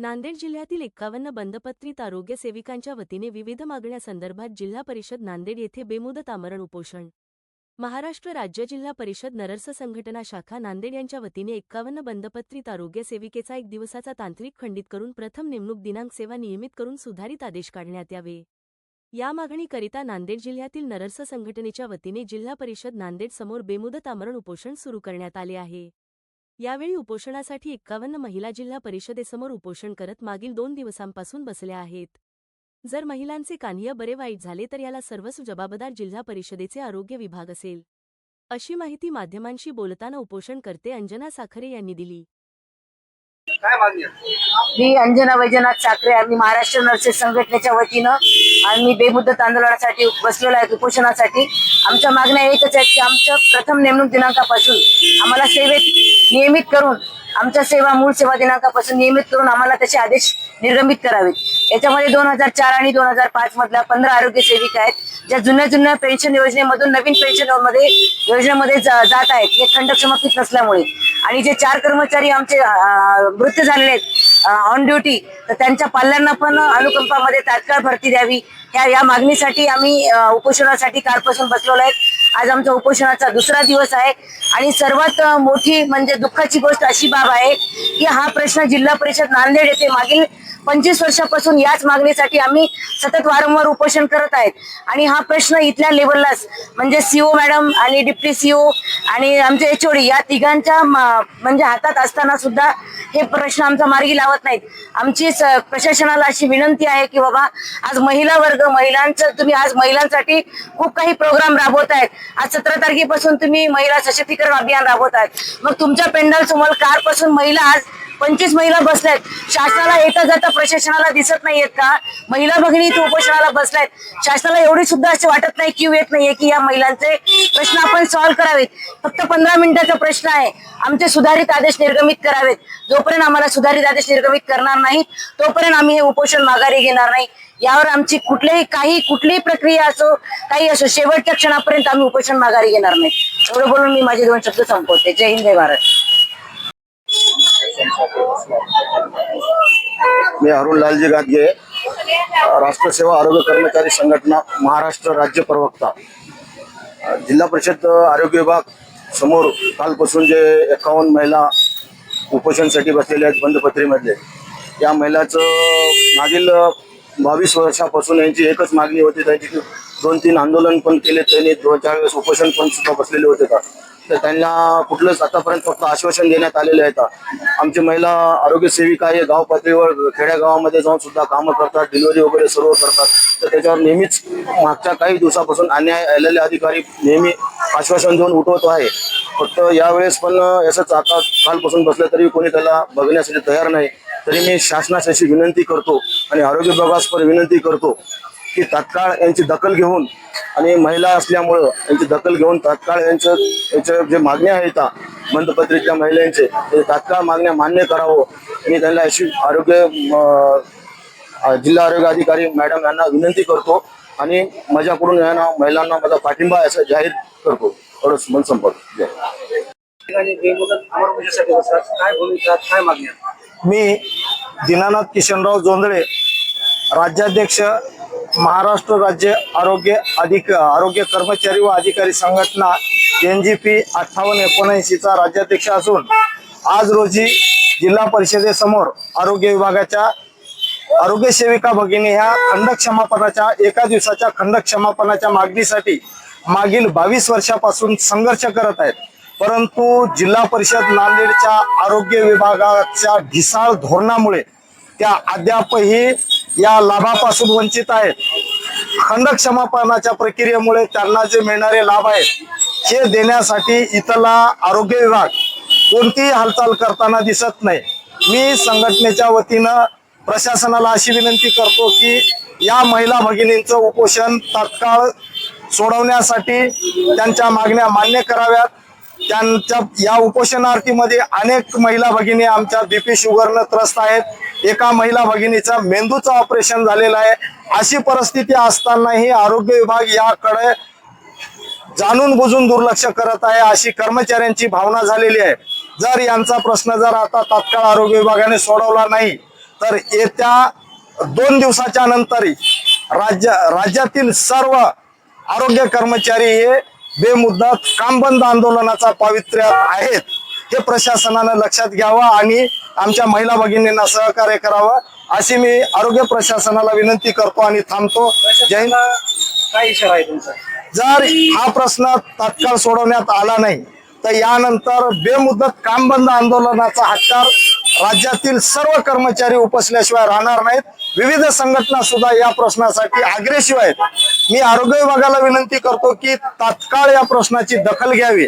नांदेड जिल्ह्यातील एक्कावन्न बंदपत्रित आरोग्य सेविकांच्या वतीने विविध मागण्यासंदर्भात जिल्हा परिषद नांदेड येथे बेमुदत आमरण उपोषण. महाराष्ट्र राज्य जिल्हा परिषद नरस संघटना शाखा नांदेड यांच्या वतीने एक्कावन्न बंदपत्रित आरोग्य सेविकेचा एक दिवसाचा तांत्रिक खंडित करून प्रथम नेमणूक दिनांक सेवा नियमित करून सुधारित आदेश काढण्यात यावे. या मागणीकरिता नांदेड जिल्ह्यातील नरस संघटनेच्या वतीने जिल्हा परिषद नांदेड समोर बेमुदत आमरण उपोषण सुरू करण्यात आले आहे. यावेळी उपोषणासाठी एक्कावन्न महिला जिल्हा परिषदेसमोर उपोषण करत मागील दोन दिवसांपासून बसल्या आहेत. जर महिलांचे कान्हीय बरे वाईट झाले तर याला सर्वस्व जबाबदार जिल्हा परिषदेचे आरोग्य विभाग असेल. अशी माहिती माध्यमांशी बोलताना उपोषणकर्ते अंजना साखरे यांनी दिली. मी अंजना वैजनाथ साखरे आम्ही महाराष्ट्र नर्सेस संघटनेच्या वतीनं आम्ही बेमुदत आंदोलनासाठी बसलेलो आहे उपोषणासाठी आमच्या मागण्या एकच आहेत की आमच्या प्रथम नेमणूक दिनांकापासून आम्हाला सेवेत नियमित करून आमच्या सेवा मूळ सेवा दिनांकापासून नियमित करून आम्हाला त्याचे आदेश निर्गमित करावेत. याच्यामध्ये दोन हजार चार आणि दोन हजार पाच मधल्या पंधरा आरोग्य सेविका आहेत. ज्या जुन्या जुन्या पेन्शन योजनेमधून नवीन पेन्शन योजनेमध्ये जा- जात आहेत हे खंड समाप्त नसल्यामुळे. आणि जे चार कर्मचारी आमचे मृत्यू झालेले आहेत ऑन ड्युटी तर त्यांच्या पाल्यांना पण अनुकंपामध्ये तात्काळ भरती द्यावी. ह्या या मागणीसाठी आम्ही उपोषणासाठी कालपासून बसलेलो आहेत आज आमचा उपोषणाचा दुसरा दिवस आहे. आणि सर्वात मोठी म्हणजे दुःखाची गोष्ट अशी बाब आहे की हा प्रश्न जिल्हा परिषद नांदेड येथे मागील पंचवीस वर्षापासून याच मागणीसाठी आम्ही सतत वारंवार उपोषण करत आहेत. आणि हा प्रश्न इथल्या लेवललाच म्हणजे सीओ मॅडम आणि डिप्टी सीओ आणि आमचे एचओडी या तिघांच्या म्हणजे हातात असताना सुद्धा हे प्रश्न आमचा मार्गी लावत नाहीत. आमची स- प्रशासनाला अशी विनंती आहे की बाबा आज महिला वर्ग महिलांचं तुम्ही आज महिलांसाठी खूप काही प्रोग्राम राबवत आहेत आज सतरा तारखेपासून तुम्ही महिला सशक्तीकरण अभियान राबवत आहेत मग तुमच्या पेंडल समोर कारपासून महिला आज पंचवीस महिला बसल्यात. शासनाला येता जाता प्रशासनाला दिसत नाहीयेत का? महिला भगिनी इथे उपोषणाला बसल्यात. शासनाला एवढी सुद्धा असे वाटत नाही क्यू येत नाहीये की या महिलांचे प्रश्न आपण सॉल्व्ह करावेत. फक्त पंधरा मिनिटाचा प्रश्न आहे. आमचे सुधारित आदेश निर्गमित करावेत. जोपर्यंत आम्हाला सुधारित आदेश निर्गमित करणार नाही तोपर्यंत आम्ही हे उपोषण माघारी घेणार नाही. यावर आमची कुठलेही काही कुठलीही प्रक्रिया असो काही असो शेवटच्या क्षणापर्यंत आम्ही उपोषण माघारी घेणार नाही. एवढं बोलून मी माझे दोन शब्द संपवते. जय हिंद जय भारत. मी अरुण लालजी गादगे राष्ट्रसेवा आरोग्य कर्मचारी संघटना महाराष्ट्र राज्य प्रवक्ता. जिल्हा परिषद आरोग्य विभाग समोर कालपासून जे एकावन्न महिला उपोषणसाठी बसलेले आहेत बंदपत्रीमधले या महिलाचं मागील बावीस वर्षापासून यांची एकच मागणी होती त्यांची दोन तीन आंदोलन पण केले त्यांनी दोन चार वेळेस उपोषण पण सुद्धा बसलेले होते का? तर त्यांना कुठलंच आतापर्यंत फक्त आश्वासन देण्यात आलेले आहेत आमची महिला आरोग्य सेविका हे गाव पातळीवर खेड्यागावामध्ये जाऊन सुद्धा कामं करतात डिलिव्हरी वगैरे सर्व करतात. तर त्याच्यावर नेहमीच मागच्या काही दिवसापासून अन्याय आलेले अधिकारी नेहमी आश्वासन देऊन उठवत आहे. फक्त यावेळेस पण असंच आता कालपासून बसलं तरी कोणी त्याला बघण्यासाठी तयार नाही. तरी मी शासनास अशी विनंती करतो आणि आरोग्य विभागास पण विनंती करतो की तात्काळ यांची दखल घेऊन आणि महिला असल्यामुळं यांची दखल घेऊन तात्काळ यांचं यांच्या जे मागण्या आहेत बंधपत्रितल्या महिलांचे ते तात्काळ मागण्या मान्य करावं. मी त्यांना अशी आरोग्य जिल्हा आरोग्य अधिकारी मॅडम यांना विनंती करतो आणि माझ्याकडून यांना महिलांना माझा पाठिंबा असं जाहीर करतो. एवढंच काय मागण्या? मी दीनानाथ किशनराव जोंधळे राज्याध्यक्ष महाराष्ट्र राज्य आरोग्य अधिक आरोग्य कर्मचारी व अधिकारी संघटना एन जी पी अठ्ठावन्न एकोणऐंशीचा राज्याध्यक्ष असून आज रोजी जिल्हा परिषदेसमोर आरोग्य विभागाच्या आरोग्य सेविका भगिनी ह्या खंड क्षमापनाच्या एका दिवसाच्या खंड क्षमापनाच्या मागणीसाठी मागील बावीस वर्षापासून संघर्ष करत आहेत. परंतु जिल्हा परिषद नांदेडच्या आरोग्य विभागाच्या ढिसाळ धोरणामुळे त्या अद्यापही या लाभापासून वंचित आहेत. खंड क्षमापनाच्या प्रक्रियेमुळे त्यांना जे मिळणारे लाभ आहेत हे देण्यासाठी इथला आरोग्य विभाग कोणतीही हालचाल करताना दिसत नाही. मी संघटनेच्या वतीनं प्रशासनाला अशी विनंती करतो की या महिला भगिनींचं उपोषण तात्काळ सोडवण्यासाठी त्यांच्या मागण्या मान्य कराव्यात. त्यांच्या या उपोषणार्थीमध्ये अनेक महिला भगिनी आमच्या बीपी शुगरनं त्रस्त आहेत. एका महिला भगिनीचा मेंदूचं ऑपरेशन झालेलं आहे. अशी परिस्थिती असतानाही आरोग्य विभाग याकडे जाणून बुजून दुर्लक्ष करत आहे अशी कर्मचाऱ्यांची भावना झालेली आहे. जर यांचा प्रश्न जर आता तात्काळ आरोग्य विभागाने सोडवला नाही तर येत्या दोन दिवसाच्या नंतर राज्य राज्यातील सर्व आरोग्य कर्मचारी हे बेमुदत काम बंद आंदोलनाचा पावित्र्य आहेत. हे प्रशासनानं लक्षात घ्यावं आणि आमच्या महिला भगिनींना सहकार्य करावं अशी मी आरोग्य प्रशासनाला विनंती करतो आणि थांबतो. जय काय इशारा आहे तुमचा? जर हा प्रश्न तात्काळ सोडवण्यात आला नाही तर यानंतर बेमुदत काम बंद आंदोलनाचा हत्यार राज्यातील सर्व कर्मचारी उपसल्याशिवाय राहणार नाहीत. विविध संघटना सुद्धा या प्रश्नासाठी अग्रेसिव्ह आहेत. मी आरोग्य विभागाला विनंती करतो की तात्काळ या प्रश्नाची दखल घ्यावी.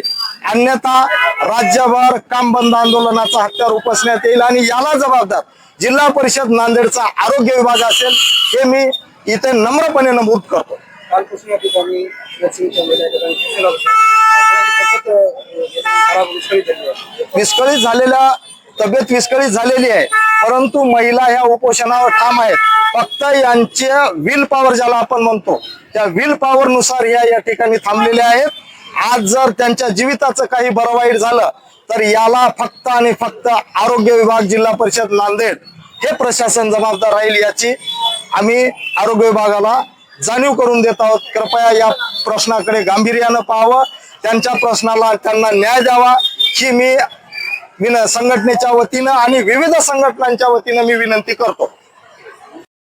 अन्यथा राज्यभर काम बंद आंदोलनाचा हत्यार उपसण्यात येईल आणि याला जबाबदार जिल्हा परिषद नांदेडचा आरोग्य विभाग असेल हे मी इथे नम्रपणे नमूद करतो. विस्कळीत झालेल्या तब्येत विस्कळीत झालेली आहे. परंतु महिला ह्या उपोषणावर ठाम आहेत फक्त यांचे विल पॉवर ज्याला आपण म्हणतो त्या विल पॉवर नुसार या या ठिकाणी थांबलेल्या आहेत. आज जर त्यांच्या जीविताचं काही बरं वाईट झालं तर याला फक्त आणि फक्त आरोग्य विभाग जिल्हा परिषद नांदेड हे प्रशासन जबाबदार राहील याची आम्ही आरोग्य विभागाला जाणीव करून देत आहोत. कृपया या प्रश्नाकडे गांभीर्यानं पाहावं. त्यांच्या प्रश्नाला त्यांना न्याय द्यावा ही मी विन संघटनेच्या वतीनं आणि विविध संघटनांच्या वतीनं मी विनंती करतो.